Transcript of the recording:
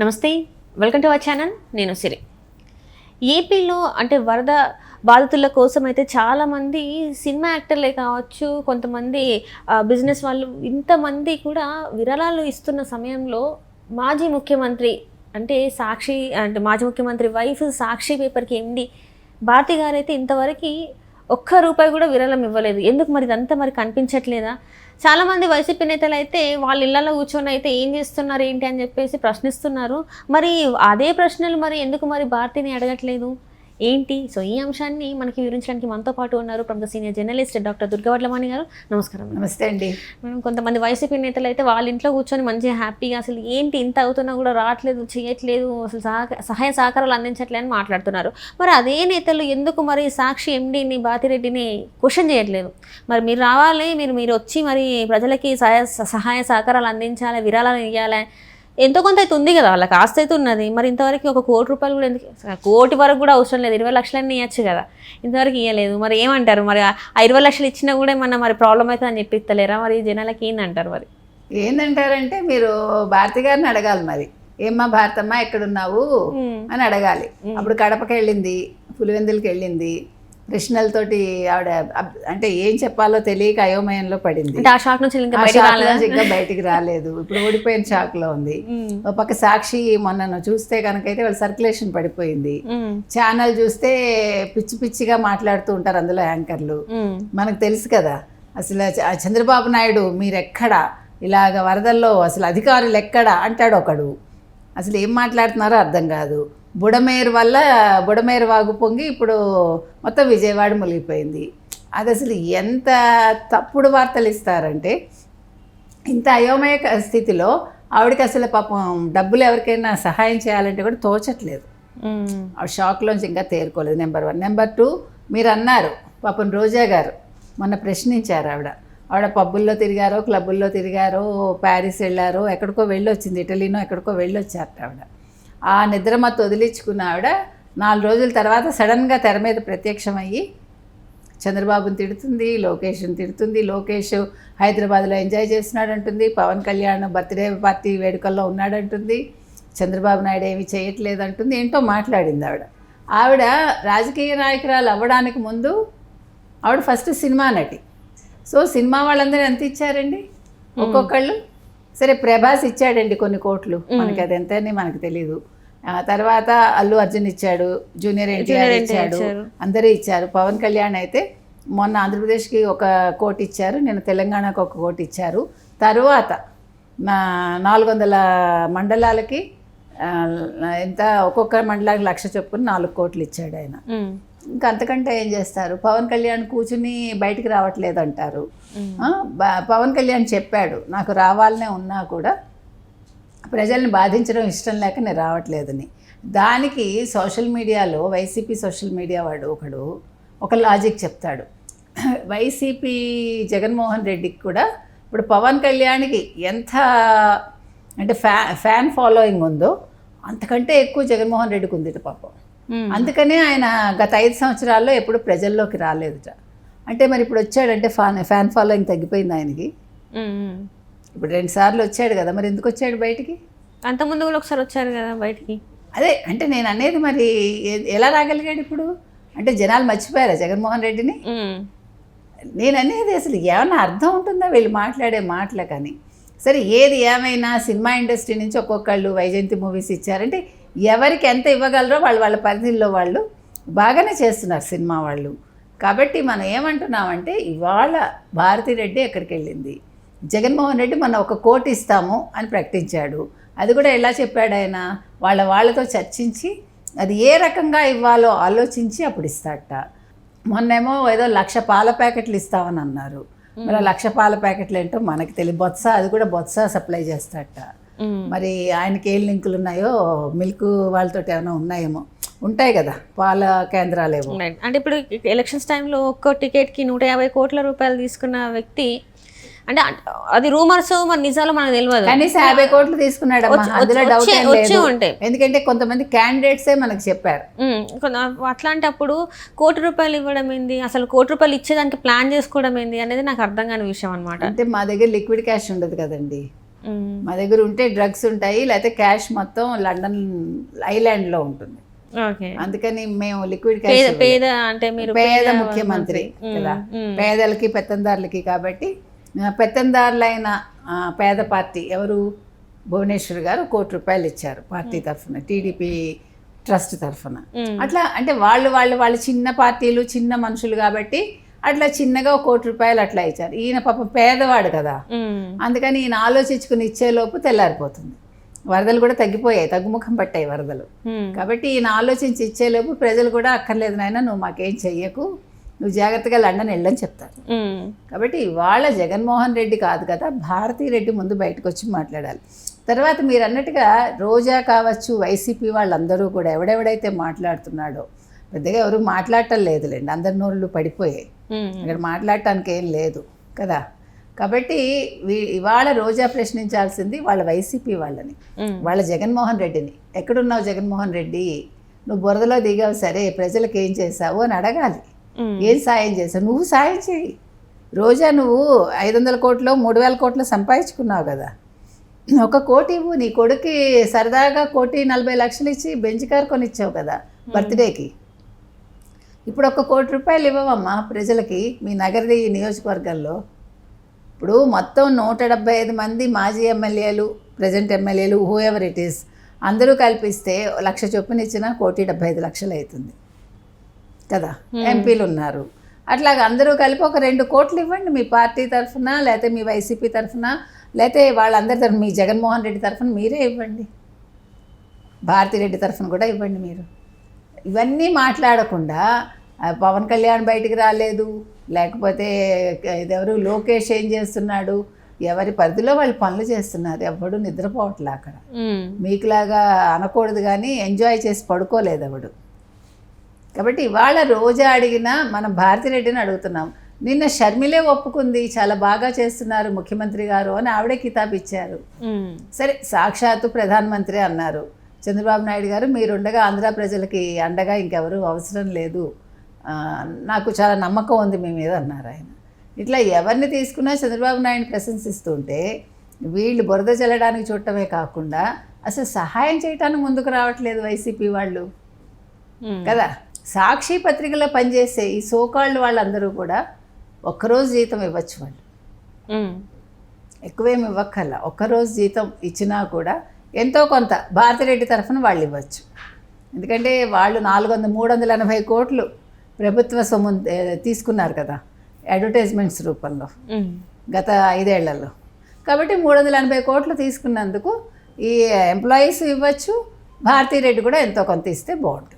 నమస్తే welcome to our channel నేను సిరి. ఏపీలో అంటే వరద బాధితుల కోసం అయితే చాలామంది సినిమా యాక్టర్లే కావచ్చు కొంతమంది బిజినెస్ వాళ్ళు ఇంతమంది కూడా విరాళాలు ఇస్తున్న సమయంలో మాజీ ముఖ్యమంత్రి అంటే సాక్షి అంటే మాజీ ముఖ్యమంత్రి వైఫ్ సాక్షి పేపర్కి ఎండి భారతి గారు అయితే ఇంతవరకు ఒక్క రూపాయి కూడా విరాళం ఇవ్వలేదు. ఎందుకు మరి ఇదంతా మరి కనిపించట్లేదా? చాలామంది వైసీపీ నేతలు అయితే వాళ్ళ ఇళ్ళలో కూర్చొని అయితే ఏం చేస్తున్నారు ఏంటి అని చెప్పేసి ప్రశ్నిస్తున్నారు. మరి అదే ప్రశ్నలు మరి ఎందుకు మరి భారతిని అడగట్లేదు? ఏంటి? సో ఈ అంశాన్ని మనకి వివరించడానికి మనతో పాటు ఉన్నారు ప్రముఖ సీనియర్ జర్నలిస్ట్ డాక్టర్ దుర్గవడ్లమణి గారు. నమస్కారం. నమస్తే అండి. కొంతమంది వైసీపీ నేతలు అయితే వాళ్ళ ఇంట్లో కూర్చొని మంచిగా హ్యాపీగా అసలు ఏంటి ఇంత అవుతున్నా కూడా రావట్లేదు చేయట్లేదు అసలు సహాయ సహకారాలు అందించట్లేదు అని మాట్లాడుతున్నారు. మరి అదే నేతలు ఎందుకు మరి సాక్షి ఎండీని బాతిరెడ్డిని క్వశ్చన్ చేయట్లేదు? మరి మీరు రావాలి మీరు మీరు వచ్చి మరి ప్రజలకి సహాయ సహాయ సహకారాలు అందించాలి విరాళాలు ఇవ్వాలి ఎంతో కొంత అయితే ఉంది కదా వాళ్ళకి ఆస్తి అయితే ఉన్నది. మరి ఇంతవరకు ఒక కోటి రూపాయలు కూడా ఎందుకు కోటి వరకు కూడా అవసరం లేదు. ఇరవై లక్షలన్నీ ఇవ్వచ్చు కదా. ఇంతవరకు ఇవ్వలేదు మరి ఏమంటారు? మరి ఆ ఇరవై లక్షలు ఇచ్చినా కూడా ఏమన్నా మరి ప్రాబ్లం అవుతుంది అని చెప్పిస్తలేరా మరి జనాలకి ఏందంటారు మరి? ఏందంటారంటే మీరు భారతి గారిని అడగాలి మరి. ఏమ్మా భారతమ్మ ఎక్కడున్నావు. అని అడగాలి. అప్పుడు కడపకి వెళ్ళింది పులివెందులకి వెళ్ళింది. కృష్ణలతోటి ఆవిడ అంటే ఏం చెప్పాలో తెలియక అయోమయంలో పడింది. అంటే ఆ షాక్ నుంచి ఇంకా బయటికి రాలేదు? ఇప్పుడు ఓడిపోయిన షాక్లో ఉంది ఒక పక్క సాక్షి మొన్న చూస్తే కనుకైతే వాళ్ళ సర్క్యులేషన్ పడిపోయింది. ఛానల్ చూస్తే పిచ్చి పిచ్చిగా మాట్లాడుతూ ఉంటారు అందులో యాంకర్లు. మనకు తెలుసు కదా అసలు చంద్రబాబు నాయుడు మీరెక్కడ? ఇలాగ వరదల్లో అసలు అధికారులు ఎక్కడ? అంటాడు ఒకడు. అసలు ఏం మాట్లాడుతున్నారో అర్థం కాదు. బుడమేరు వల్ల బుడమేరు వాగు పొంగి ఇప్పుడు మొత్తం విజయవాడ మునిగిపోయింది. అది అసలు ఎంత తప్పుడు వార్తలు ఇస్తారంటే ఇంత అయోమయ స్థితిలో ఆవిడకి అసలు పాపం డబ్బులు ఎవరికైనా సహాయం చేయాలంటే కూడా తోచట్లేదు. ఆ షాక్లోంచి ఇంకా తేరుకోలేదు. Number one. నెంబర్ టూ మీరు అన్నారు పాపం రోజా గారు మొన్న ప్రశ్నించారు ఆవిడ. ఆవిడ పబ్బుల్లో తిరిగారో క్లబ్బుల్లో తిరిగారో ప్యారిస్ వెళ్ళారో ఎక్కడికో వెళ్ళి వచ్చింది ఇటలీనో ఎక్కడికో వెళ్ళి వచ్చారట ఆవిడ. ఆ నిద్రమత్తు వదిలించుకున్న ఆవిడ నాలుగు రోజుల తర్వాత సడన్గా తెర మీద ప్రత్యక్షమయ్యి చంద్రబాబుని తిడుతుంది లోకేష్ని తిడుతుంది. లోకేష్ హైదరాబాద్లో ఎంజాయ్ చేస్తున్నాడంటుంది. పవన్ కళ్యాణ్ బర్త్డే పార్టీ వేడుకల్లో ఉన్నాడంటుంది. చంద్రబాబు నాయుడు ఏమి చేయట్లేదంటుంది. ఏంటో మాట్లాడింది ఆవిడ. ఆవిడ రాజకీయ నాయకురాలు అవ్వడానికి ముందు ఆవిడ ఫస్ట్ సినిమా నటి. సో సినిమా వాళ్ళందరూ ఎంత ఇచ్చారండి? ఒక్కొక్కళ్ళు సరే ప్రభాస్ ఇచ్చాడండి కొన్ని కోట్లు. మనకి అది ఎంతని మనకు తెలియదు తర్వాత అల్లు అర్జున్ ఇచ్చాడు జూనియర్ ఎన్టీఆర్ ఇచ్చాడు అందరూ ఇచ్చారు. పవన్ కళ్యాణ్ అయితే మొన్న ఆంధ్రప్రదేశ్కి ఒక కోటి ఇచ్చారు నేను తెలంగాణకు ఒక కోటి ఇచ్చారు. తరువాత నా నాలుగు వందల మండలాలకి ఎంత ఒక్కొక్క మండలానికి లక్ష చొప్పున నాలుగు కోట్లు ఇచ్చాడు ఆయన. ఇంకా అంతకంటే ఏం చేస్తారు? పవన్ కళ్యాణ్ కూర్చుని బయటికి రావట్లేదు అంటారు పవన్ కళ్యాణ్ చెప్పాడు నాకు రావాలనే ఉన్నా కూడా ప్రజల్ని బాధించడం ఇష్టం లేక నేను రావట్లేదని. దానికి సోషల్ మీడియాలో వైసీపీ సోషల్ మీడియా వాడు ఒకడు ఒక లాజిక్ చెప్తాడు. వైసీపీ జగన్మోహన్ రెడ్డికి కూడా ఇప్పుడు పవన్ కళ్యాణ్కి ఎంత అంటే ఫ్యా ఫ్యాన్ ఫాలోయింగ్ ఉందో అంతకంటే ఎక్కువ జగన్మోహన్ రెడ్డికి ఉంది పాపం. అందుకనే ఆయన గత ఐదు సంవత్సరాల్లో ఎప్పుడు ప్రజల్లోకి రాలేదుట. అంటే మరి ఇప్పుడు వచ్చాడంటే ఫ్యాన్ ఫ్యాన్ ఫాలోయింగ్ తగ్గిపోయింది ఆయనకి. ఇప్పుడు రెండు సార్లు వచ్చాడు కదా మరి ఎందుకు వచ్చాడు బయటికి? అంతకుముందు కూడా ఒకసారి వచ్చారు కదా బయటికి? అదే అంటే నేను అనేది మరి ఎలా రాగలిగాడు ఇప్పుడు? అంటే జనాలు మర్చిపోయారా జగన్మోహన్ రెడ్డిని? నేను అనేది అసలు ఏమన్నా అర్థం ఉంటుందా వీళ్ళు మాట్లాడే మాటలు కానీ సరే ఏది ఏమైనా సినిమా ఇండస్ట్రీ నుంచి ఒక్కొక్కళ్ళు వైజయంతి మూవీస్ ఇచ్చారంటే ఎవరికి ఎంత ఇవ్వగలరో వాళ్ళు వాళ్ళ పరిధిలో వాళ్ళు బాగానే చేస్తున్నారు సినిమా వాళ్ళు. కాబట్టి మనం ఏమంటున్నామంటే ఇవాళ భారతిరెడ్డి ఎక్కడికి వెళ్ళింది జగన్మోహన్ రెడ్డి మన ఒక కోటి ఇస్తాము అని ప్రకటించాడు. అది కూడా ఎలా చెప్పాడు ఆయన? వాళ్ళ వాళ్ళతో చర్చించి అది ఏ రకంగా ఇవ్వాలో ఆలోచించి అప్పుడు ఇస్తాడట. మొన్నేమో ఏదో లక్ష పాల ప్యాకెట్లు ఇస్తామని అన్నారు. మరి లక్ష పాల ప్యాకెట్లు ఏంటో మనకి తెలియదు. బొత్స అది కూడా బొత్స సప్లై చేస్తాడట. మరి ఆయనకి ఏ లింకులు ఉన్నాయో మిల్క్ వాళ్ళతో ఏమైనా ఉన్నాయేమో. ఉంటాయి కదా పాల కేంద్రాలేమో. అంటే ఇప్పుడు ఎలక్షన్స్ టైంలో ఒక్కో టికెట్కి నూట యాభై కోట్ల రూపాయలు తీసుకున్న వ్యక్తి అంటే అది రూమర్స్ మరి నిజాలు మనకు తెలియదు కనీసం యాభై కోట్లు తీసుకున్నాడమ్మా వచ్చి- అందులో డౌట్ వచ్చి ఉంటాయి. ఎందుకంటే కొంతమంది క్యాండిడేట్సే మనకు చెప్పారు. అట్లాంటప్పుడు కోటి రూపాయలు ఇవ్వడం ఏంది? అసలు కోటి రూపాయలు ఇచ్చేదానికి ప్లాన్ చేసుకోవడం ఏంది? అనేది నాకు అర్థం కాని విషయం అనమాట అంటే మా దగ్గర లిక్విడ్ క్యాష్ ఉండదు కదండి. మా దగ్గర ఉంటే డ్రగ్స్ ఉంటాయి లేకపోతే క్యాష్ మొత్తం లండన్ ఐలాండ్లో ఉంటుంది. ఓకే. అందుకని మేము లిక్విడ్ పేద క్యాష్ పేద అంటే మీరు పేద ముఖ్యమంత్రి కదా. పేదలకి పెత్తందారులకి కాబట్టి పెత్తందారులైన పేద పార్టీ ఎవరు? భువనేశ్వర్ గారు కోటి రూపాయలు ఇచ్చారు పార్టీ తరఫున టీడీపీ ట్రస్ట్ తరఫున. అట్లా అంటే వాళ్ళు వాళ్ళు వాళ్ళు చిన్న పార్టీలు చిన్న మనుషులు కాబట్టి అట్లా చిన్నగా ఒక కోటి రూపాయలు అట్లా ఇచ్చారు ఈయన పాప పేదవాడు కదా. అందుకని ఈయన ఆలోచించుకుని ఇచ్చేలోపు తెల్లారిపోతుంది వరదలు కూడా తగ్గిపోయాయి తగ్గుముఖం పట్టాయి వరదలు. కాబట్టి ఈయన ఆలోచించి ఇచ్చేలోపు ప్రజలు కూడా అక్కర్లేదు నాయన నువ్వు మాకేం చెయ్యకు నువ్వు జాగ్రత్తగా లండన్ వెళ్ళని చెప్తారు. కాబట్టి ఇవాళ జగన్మోహన్ రెడ్డి కాదు కదా భారతీ రెడ్డి ముందు బయటకు వచ్చి మాట్లాడాలి తర్వాత మీరు అన్నట్టుగా రోజా కావచ్చు వైసీపీ వాళ్ళందరూ కూడా ఎవడెవడైతే మాట్లాడుతున్నాడో పెద్దగా ఎవరు మాట్లాడటం లేదులేండి. అందరి నోళ్ళు పడిపోయాయి. ఇక్కడ మాట్లాడటానికి ఏం లేదు కదా. కాబట్టి ఇవాళ రోజా ప్రశ్నించాల్సింది వాళ్ళ వైసీపీ వాళ్ళని. వాళ్ళ జగన్మోహన్ రెడ్డిని. ఎక్కడున్నావు జగన్మోహన్ రెడ్డి? నువ్వు బురదలో దిగావు సరే ప్రజలకు ఏం చేశావు అని అడగాలి. ఏం సాయం చేశావు? నువ్వు సాయం చేయి రోజా నువ్వు ఐదు వందల కోట్లు మూడు వేల కోట్లు సంపాదించుకున్నావు కదా. ఒక కోటి ఇవ్వు నీ కొడుక్కి సరదాగా కోటి నలభై లక్షలు ఇచ్చి బెంచ్ కార్ కొనిచ్చావు కదా బర్త్డేకి. ఇప్పుడు ఒక కోటి రూపాయలు ఇవ్వవమ్మా ప్రజలకి మీ నగరి నియోజకవర్గంలో. ఇప్పుడు మొత్తం నూట డెబ్బై ఐదు మంది మాజీ ఎమ్మెల్యేలు ప్రజెంట్ ఎమ్మెల్యేలు హూ ఎవర్ ఇట్ ఈస్ అందరూ కల్పిస్తే లక్ష చొప్పున ఇచ్చిన కోటి డెబ్బై ఐదు లక్షలు అవుతుంది. కదా? ఎంపీలు ఉన్నారు. అట్లాగా అందరూ కలిపి ఒక రెండు కోట్లు ఇవ్వండి మీ పార్టీ తరఫున లేకపోతే మీ వైసీపీ తరఫున లేకపోతే వాళ్ళందరి తరఫున మీ జగన్మోహన్ రెడ్డి తరఫున మీరే ఇవ్వండి. భారతిరెడ్డి తరఫున కూడా ఇవ్వండి మీరు. ఇవన్నీ మాట్లాడకుండా పవన్ కళ్యాణ్ బయటికి రాలేదు. లేకపోతే ఇదెవరు? లోకేష్ ఏం చేస్తున్నాడు? ఎవరి పరిధిలో వాళ్ళు పనులు చేస్తున్నారు. ఎవడు నిద్రపోవట్లే అక్కడ. మీకులాగా అనకూడదు కానీ ఎంజాయ్ చేసి పడుకోలేదు ఎవడు. కాబట్టి ఇవాళ రోజా అడిగినా మనం భారతిరెడ్డిని అడుగుతున్నాం. నిన్న షర్మిలే ఒప్పుకుంది చాలా బాగా చేస్తున్నారు ముఖ్యమంత్రి గారు అని ఆవిడే కితాబ్ ఇచ్చారు. సరే సాక్షాత్తు ప్రధానమంత్రి అన్నారు. చంద్రబాబు నాయుడు గారు మీరుండగా ఆంధ్ర ప్రజలకి అండగా ఇంకెవరు అవసరం లేదు. నాకు చాలా నమ్మకం ఉంది మీ మీద అన్నారు ఆయన. ఇట్లా ఎవరిని తీసుకున్నా చంద్రబాబు నాయుడు ప్రశంసిస్తుంటే వీళ్ళు బురద చల్లడానికి చూడటమే కాకుండా అసలు సహాయం చేయటానికి ముందుకు రావట్లేదు వైసీపీ వాళ్ళు. కదా? సాక్షి పత్రికలో పనిచేసే ఈ సోకాళ్ళు వాళ్ళందరూ కూడా ఒక్కరోజు జీతం ఇవ్వచ్చు వాళ్ళు. ఎక్కువేమి ఇవ్వక్కర్ల. ఒక్కరోజు జీతం ఇచ్చినా కూడా ఎంతో కొంత భారతిరెడ్డి తరఫున వాళ్ళు ఇవ్వచ్చు. ఎందుకంటే వాళ్ళు నాలుగు వందల మూడు వందల ఎనభై కోట్లు ప్రభుత్వ సొమ్ము తీసుకున్నారు కదా అడ్వర్టైజ్మెంట్స్ రూపంలో. గత ఐదేళ్ళలో కాబట్టి మూడు వందల ఎనభై కోట్లు తీసుకున్నందుకు ఈ ఎంప్లాయీస్ ఇవ్వచ్చు భారతీరెడ్డి కూడా ఎంతో కొంత ఇస్తే బాగుంటుంది